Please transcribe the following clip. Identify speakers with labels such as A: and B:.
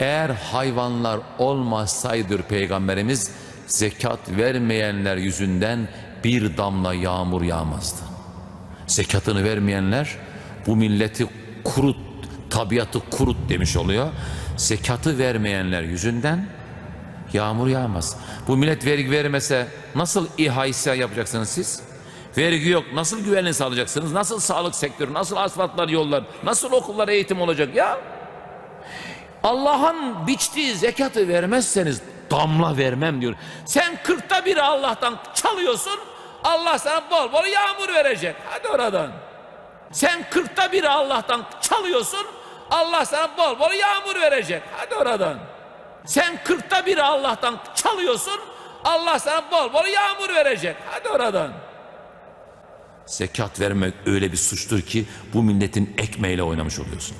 A: Eğer hayvanlar olmasaydı peygamberimiz zekat vermeyenler yüzünden bir damla yağmur yağmazdı. Zekatını vermeyenler bu milleti kurut, tabiatı kurut demiş oluyor. Zekatı vermeyenler yüzünden yağmur yağmaz. Bu millet vergi vermese nasıl İHA yapacaksınız siz? Vergi yok. Nasıl güvenliğini sağlayacaksınız? Nasıl sağlık sektörü? Nasıl asfaltlar, yollar? Nasıl okullar, eğitim olacak ya? Allah'ın biçtiği zekatı vermezseniz damla vermem diyor. Sen kırkta biri Allah'tan çalıyorsun. Allah sana bol bol yağmur verecek. Hadi oradan. Sen kırkta biri Allah'tan çalıyorsun. Allah sana bol bol yağmur verecek. Hadi oradan. Sen kırkta biri Allah'tan çalıyorsun. Allah sana bol bol yağmur verecek. Hadi oradan. Zekat vermek öyle bir suçtur ki bu milletin ekmeğiyle oynamış oluyorsun.